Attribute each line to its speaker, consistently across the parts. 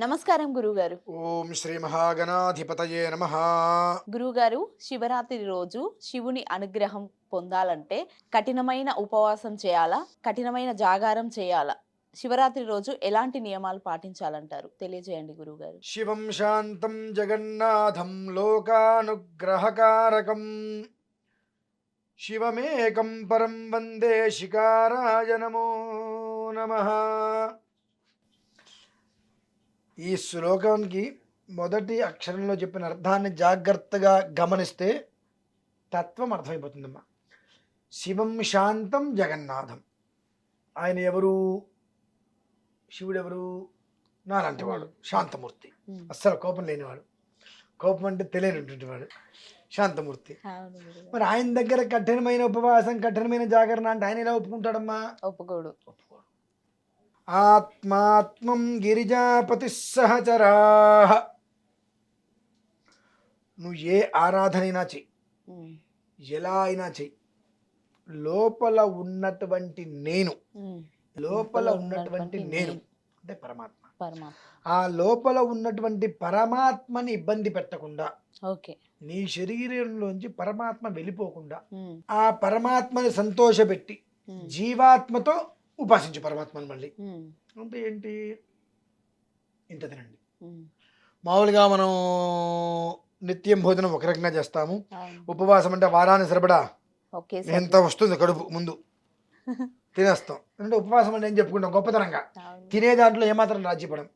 Speaker 1: నమస్కారం గురుగారు
Speaker 2: ఓం శ్రీ మహాగణాధిపతయే నమ.
Speaker 1: గురుగారు శివరాత్రి రోజు శివుని అనుగ్రహం పొందాలంటే కఠినమైన ఉపవాసం చేయాలా? కఠినమైన జాగారం చేయాలా? శివరాత్రి రోజు ఎలాంటి నియమాలు పాటించాలంటారు? తెలియజేయండి గురుగారు
Speaker 2: శివం శాంతం జగన్నాథం లోకానుగ్రహకారకం. శివమేకం పరం వందే శికారాయ నమో నమ. ఈ శ్లోకానికి మొదటి అక్షరంలో చెప్పిన అర్థాన్ని జాగ్రత్తగా గమనిస్తే తత్వం అర్థమైపోతుందమ్మా. శివం శాంతం జగన్నాథం. ఆయన ఎవరు? శివుడు ఎవరు? నాలాంటి వాడు శాంతమూర్తి. అస్సలు కోపం లేనివాడు. కోపం అంటే తెలియనటువంటి వాడు శాంతమూర్తి. మరి ఆయన దగ్గర కఠినమైన ఉపవాసం కఠినమైన జాగరణ అంటే ఆయన ఎలా ఒప్పుకుంటాడమ్మా?
Speaker 1: ఒప్పుకోడు.
Speaker 2: ఆత్మాత్మం గిరిజాపతి సహచరా నువ్వు ఏ ఆరాధనైనా చెయ్యి. ఎలా అయినా చెయ్యి. లోపల ఉన్నటువంటి నేను. లోపల ఉన్నటువంటి నేను. అంటే పరమాత్మ. ఆ లోపల ఉన్నటువంటి పరమాత్మని ఇబ్బంది పెట్టకుండా.
Speaker 1: ఓకే.
Speaker 2: నీ శరీరంలోంచి పరమాత్మ వెళ్ళిపోకుండా. ఆ పరమాత్మని సంతోషపెట్టి. జీవాత్మతో ఉపాసించు పరమాత్మని మళ్ళీ. అంటే ఏంటి? ఇంత తినండి. మామూలుగా మనం నిత్యం భోజనం ఒక రకంగా చేస్తాము. ఉపవాసం అంటే వారాన్ని సరిపడా ఎంత వస్తుంది కడుపు ముందు? తినేస్తాం. అంటే ఉపవాసం అంటే ఏం చెప్పుకుంటాం? గొప్పతనంగా. తినే దాంట్లో ఏమాత్రం రాజ్యపడం.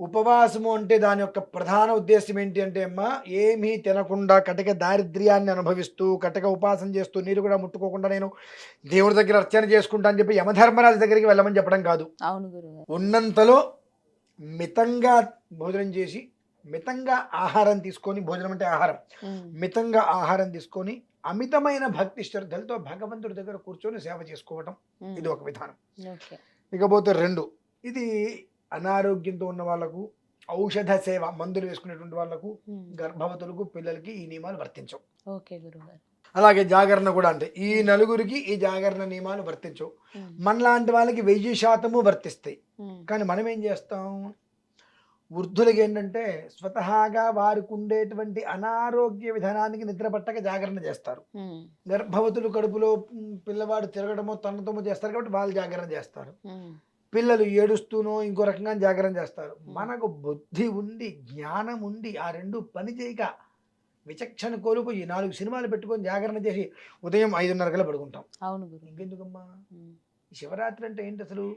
Speaker 2: ఉపవాసము అంటే దాని యొక్క ప్రధాన ఉద్దేశం ఏంటి అంటే అమ్మా ఏమీ తినకుండా కటక దారిద్ర్యాన్ని అనుభవిస్తూ కటక ఉపాసన చేస్తూ నీరు కూడా ముట్టుకోకుండా నేను దేవుడి దగ్గర అర్చన చేసుకుంటా అని చెప్పి యమధర్మరాజు దగ్గరికి వెళ్ళమని చెప్పడం కాదు.
Speaker 1: అవును
Speaker 2: ఉన్నంతలో మితంగా భోజనం చేసి మితంగా ఆహారం తీసుకొని భోజనం అంటే ఆహారం. మితంగా ఆహారం తీసుకొని అమితమైన భక్తి శ్రద్ధలతో భగవంతుడి దగ్గర కూర్చొని సేవ చేసుకోవటం. ఇది ఒక విధానం. ఇకపోతే రెండు. ఇది అనారోగ్యంతో ఉన్న వాళ్ళకు ఔషధ సేవ మందులు వేసుకునేటువంటి వాళ్ళకు
Speaker 1: ఉమ్.
Speaker 2: గర్భవతులకు పిల్లలకి ఈ నియమాలు వర్తించవు
Speaker 1: ఓకే గురుగారు
Speaker 2: అలాగే జాగరణ కూడా అంటే ఈ నలుగురికి ఈ జాగరణ నియమాలు వర్తించవు
Speaker 1: ఉమ్.
Speaker 2: మనలాంటి వాళ్ళకి వెయ్యి శాతము వర్తిస్తాయి
Speaker 1: ఉమ్.
Speaker 2: కానీ మనం ఏం చేస్తాం వృద్ధులకి ఏంటంటే స్వతహాగా వారికి ఉండేటువంటి అనారోగ్య విధానానికి నిద్ర పట్టక జాగరణ చేస్తారు. గర్భవతులు కడుపులో పిల్లవాడు తిరగడమో తన్నతమో చేస్తారు కాబట్టి వాళ్ళు జాగరణ చేస్తారు. పిల్లలు ఏడుస్తూనో ఇంకో రకంగా జాగరణ చేస్తారు. మనకు బుద్ధి ఉండి జ్ఞానం ఉండి ఆ రెండు పని చేయక విచక్షణ కోల్పోయి నాలుగు సినిమాలు పెట్టుకొని జాగరణ చేసి ఉదయం ఐదున్నర కల్లా పడుకుంటాం.
Speaker 1: అవును గురు.
Speaker 2: ఇంకెందుకమ్మా? శివరాత్రి అంటే ఏంటి అసలు?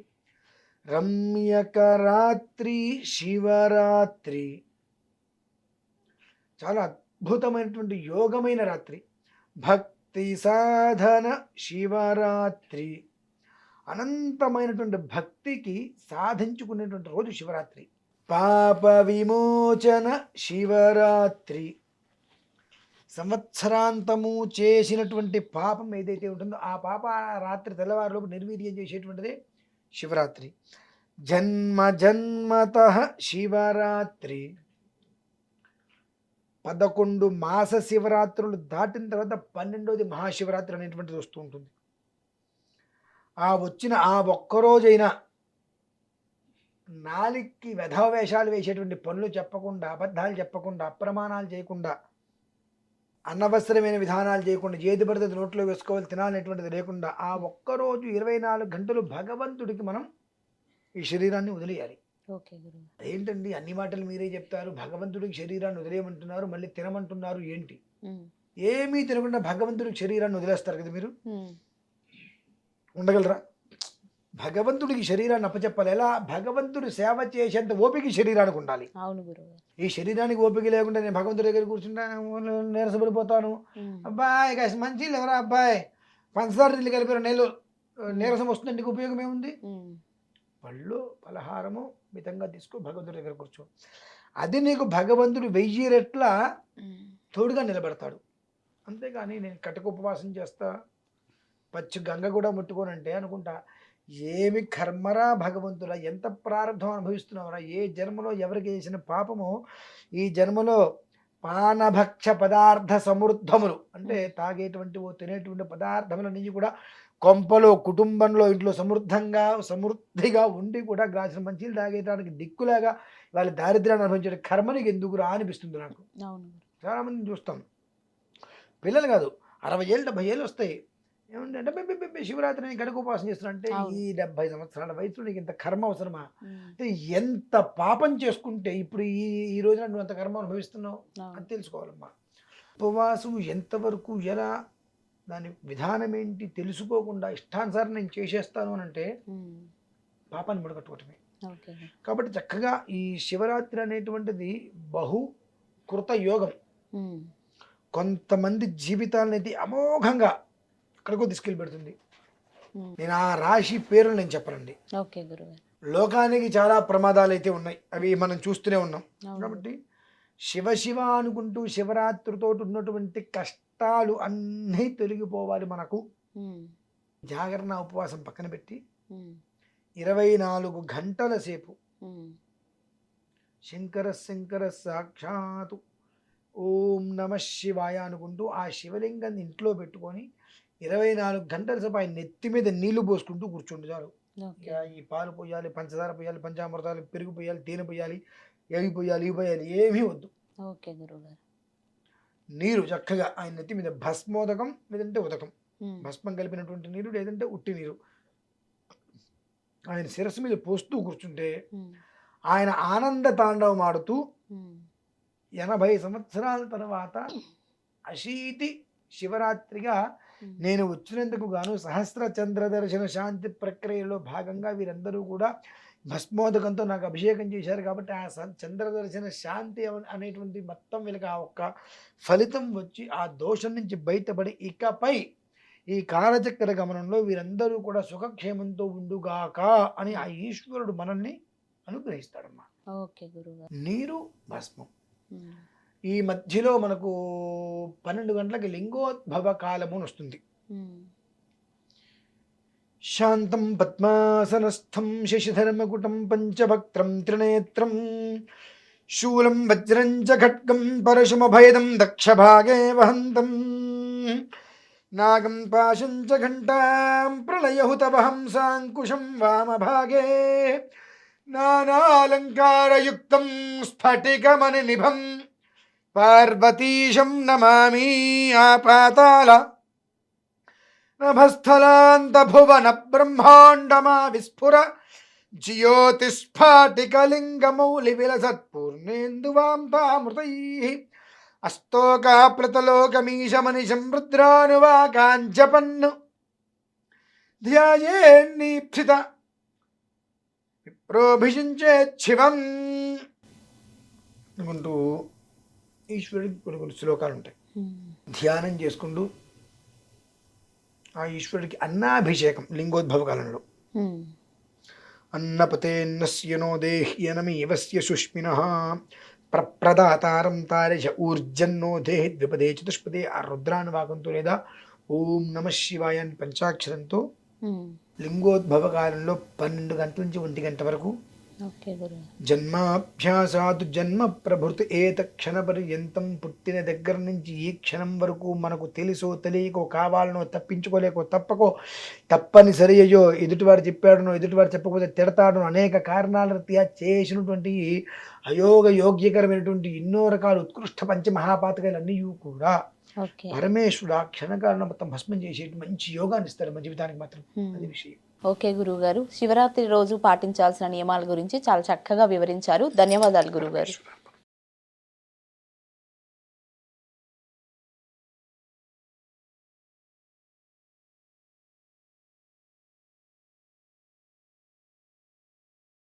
Speaker 2: రమ్యకరాత్రి శివరాత్రి. చాలా అద్భుతమైనటువంటి యోగమైన రాత్రి. భక్తి సాధన శివరాత్రి. అనంతమైనటువంటి భక్తికి సాధించుకునేటువంటి రోజు శివరాత్రి. పాప విమోచన శివరాత్రి. సంవత్సరాంతము చేసినటువంటి పాపం ఏదైతే ఉంటుందో ఆ పాప రాత్రి తెల్లవారులోపు నిర్వీర్యం చేసేటువంటిదే శివరాత్రి. జన్మ జన్మత శివరాత్రి. పదకొండు మాస శివరాత్రులు దాటిన తర్వాత పన్నెండోది మహాశివరాత్రి అనేటువంటిది వస్తూ ఉంటుంది. ఆ వచ్చిన ఆ ఒక్కరోజైనా నాలికి వెధవ వేషాలు వేసేటువంటి పనులు చెప్పకుండా అబద్ధాలు చెప్పకుండా అప్రమాణాలు చేయకుండా అనవసరమైన విధానాలు చేయకుండా ఏది పడితే నోట్లో వేసుకోవాలి తినాలనేటువంటిది లేకుండా ఆ ఒక్కరోజు ఇరవై నాలుగు గంటలు భగవంతుడికి మనం ఈ శరీరాన్ని వదిలేయాలి. ఏంటండి అన్ని మాటలు మీరే చెప్తారు. భగవంతుడికి శరీరాన్ని వదిలేయమంటున్నారు మళ్ళీ తినమంటున్నారు ఏంటి. ఏమీ తినకుండా భగవంతుడికి శరీరాన్ని వదిలేస్తారు కదా మీరు. ఉండగలరా? భగవంతుడికి శరీరాన్ని అప్పచెప్పాలి. ఎలా? భగవంతుడు సేవ చేసేంత ఓపిక శరీరానికి ఉండాలి.
Speaker 1: అవును గురువు
Speaker 2: ఈ శరీరానికి ఓపిక లేకుండా నేను భగవంతుడి దగ్గర కూర్చుంటా నీరసపడిపోతాను. అబ్బాయి కాస్త మంచి లేవరా అబ్బాయి? పంచదార నీళ్ళు కలిపారు? నీళ్ళు నీరసం వస్తుంది నీకు ఉపయోగం ఏముంది. పళ్ళు పలహారము మితంగా తీసుకో భగవంతుడి దగ్గర కూర్చో. అది నీకు భగవంతుడు వెయ్యి రెట్ల. తోడుగా నిలబెడతాడు. అంతేగాని నేను కటక ఉపవాసం చేస్తా పచ్చి గంగ కూడా ముట్టుకోనంటే అనుకుంటా ఏమి కర్మరా భగవంతుడా ఎంత ప్రారంభం అనుభవిస్తున్నావురా ఏ జన్మలో ఎవరికి చేసిన పాపమో ఈ జన్మలో పానభక్ష పదార్థ సమృద్ధములు అంటే తాగేటువంటి ఓ తినేటువంటి పదార్థముల నుంచి కూడా కొంపలో కుటుంబంలో ఇంట్లో సమృద్ధంగా సమృద్ధిగా ఉండి కూడా గ్రాసిన మంచిలు తాగేయడానికి దిక్కులాగా వాళ్ళ దారిద్ర్యాన్ని అనుభవించే కర్మ నీకు ఎందుకు రా అనిపిస్తుంది నాకు.
Speaker 1: అవును
Speaker 2: చాలామందిని చూస్తాం. పిల్లలు కాదు అరవై ఏళ్ళు డెబ్బై ఏళ్ళు వస్తాయి. ఏమంటే డెబ్బై శివరాత్రి నేను గడుకు ఉపాసన చేస్తున్నా అంటే
Speaker 1: అవును.
Speaker 2: ఈ డెబ్బై సంవత్సరాల వయసులో నీకు ఇంత కర్మ అవసరమా? అంటే ఎంత పాపం చేసుకుంటే ఇప్పుడు ఈ ఈ రోజున నువ్వు అంత కర్మ అనుభవిస్తున్నావు. అని తెలుసుకోవాలమ్మా. ఉపవాసం ఎంతవరకు ఎలా? దాని విధానం ఏంటి తెలుసుకోకుండా ఇష్టానుసారం నేను చేసేస్తాను అని అంటే పాపాన్ని ముడగట్టుకోవటమే. కాబట్టి చక్కగా ఈ శివరాత్రి అనేటువంటిది బహు కృత యోగం. కొంతమంది జీవితాలను అయితే అమోఘంగా ఎక్కడికో తీసుకెళ్ళి పెడుతుంది
Speaker 1: ఉమ్,
Speaker 2: నేను ఆ రాశి పేర్లు నేను చెప్పనండి.
Speaker 1: ఓకే
Speaker 2: లోకానికి చాలా ప్రమాదాలు అయితే ఉన్నాయి. అవి మనం చూస్తూనే ఉన్నాం. కాబట్టి శివ శివ అనుకుంటూ శివరాత్రితో ఉన్నటువంటి కష్టాలు అన్నీ తొలగిపోవాలి మనకు.
Speaker 1: ఉమ్,
Speaker 2: జాగరణ ఉపవాసం పక్కన పెట్టి
Speaker 1: ఉమ్,
Speaker 2: ఇరవై నాలుగు గంటల సేపు శంకర శంకర సాక్షాత్తు ఓం నమ శివాయ అనుకుంటూ ఆ శివలింగాన్ని ఇంట్లో పెట్టుకొని ఇరవై నాలుగు గంటల సేపు ఆయన నెత్తి మీద నీళ్ళు పోసుకుంటూ కూర్చుండు చాలు. ఈ పాలు పోయాలి పంచదార పోయాలి పంచామృతాలు పెరుగు పోయాలి తేనె పోయాలి ఎవి పోయాలి ఇవి పోయాలి ఏమీ వద్దు.
Speaker 1: ఓకే
Speaker 2: నీరు చక్కగా ఆయన నెత్తి మీద భస్మోదకం లేదంటే ఉదకం. భస్మం కలిపినటువంటి నీరు లేదంటే ఉట్టి నీరు. ఆయన శిరస్సు మీద పోస్తూ కూర్చుంటే ఆయన ఆనంద తాండవం ఆడుతూ ఎనభై సంవత్సరాల తర్వాత అశీతి శివరాత్రిగా నేను వచ్చినందుకు గాను సహస్ర చంద్ర దర్శన శాంతి ప్రక్రియలో భాగంగా వీరందరూ కూడా భస్మోదకంతో నాకు అభిషేకం చేశారు కాబట్టి ఆ చంద్ర దర్శన శాంతి అనేటువంటి మొత్తం వీళ్ళకి ఆ ఒక్క ఫలితం వచ్చి ఆ దోషం నుంచి బయటపడి ఇకపై ఈ కాలచక్ర గమనంలో వీరందరూ కూడా సుఖక్షేమంతో ఉండుగాక అని ఆ ఈశ్వరుడు మనల్ని అనుగ్రహిస్తాడమ్మా.
Speaker 1: ఓకే
Speaker 2: నీరు భస్మం. ఈ మధ్యలో మనకు పన్నెండు గంటలకి లింగోద్భవ కాలము అని వస్తుంది. శాంతం పద్మాసనస్థం శశిధర్మకుటం పంచభక్త్రం త్రినేత్రం శూలం వజ్రం చ ఖడ్గం పరశుమభయదం దక్షభాగే వహంతం నాగం పాశం చ ఘంటాం ప్రళయహుతవహం సాంకుశం వామభాగే నానాలంకారయుక్తం స్ఫటికమని నిభం పార్వతీశం నమామి ఆపాతాల నభస్థలాంతభువన బ్రహ్మాండమా విస్ఫుర జ్యోతిస్ఫాటికలింగమౌలి విలసత్పూర్ణేందువాంతామృతై అస్తోకాప్లతలోకమీశమనిశం రుద్రానువాకాంచపన్ను ధ్యాయేన్నీప్సిత విప్రోభిషించేచ్చివం అనుకుంటూ ఈశ్వరుడికి కొన్ని కొన్ని శ్లోకాలు ఉంటాయి ధ్యానం చేసుకుంటూ ఆ ఈశ్వరుడికి అన్నాభిషేకం లింగోద్భవ కాలంలో అన్నపతేన్నస్యనో దేహ్యనమీవస్య సుష్మిన ప్రప్రదాతారం తారిష ఊర్జన్నో దేహి ద్విపదే చతుష్పదే ఆ రుద్రానువాకంతో లేదా ఓం నమ శివాయ అని పంచాక్షరంతో లింగోద్భవ కాలంలో పన్నెండు గంటల నుంచి ఒంటి గంట వరకు జన్మాభ్యాసాదు జన్మ ప్రభృతి ఏత క్షణ పర్యంతం పుట్టిన దగ్గర నుంచి ఈ క్షణం వరకు మనకు తెలుసో తెలియకో కావాలనో తప్పించుకోలేకో తప్పకో తప్పనిసరి అయ్యో ఎదుటివారు చెప్పాడనో ఎదుటివారు చెప్పకపోతే తిడతాడనో అనేక కారణాల రీత్యా చేసినటువంటి అయోగ యోగ్యకరమైనటువంటి ఎన్నో రకాల ఉత్కృష్ట పంచమహాపాతకాలు అన్నీ కూడా పరమేశ్వరుడు ఆ క్షణకాలను మొత్తం భస్మం చేసేటి మంచి యోగాన్ని ఇస్తాడు మన జీవితానికి మాత్రం. అది విషయం.
Speaker 1: ఓకే గురువుగారు. శివరాత్రి రోజు పాటించాల్సిన నియమాల గురించి చాలా చక్కగా వివరించారు. ధన్యవాదాలు గురువుగారు.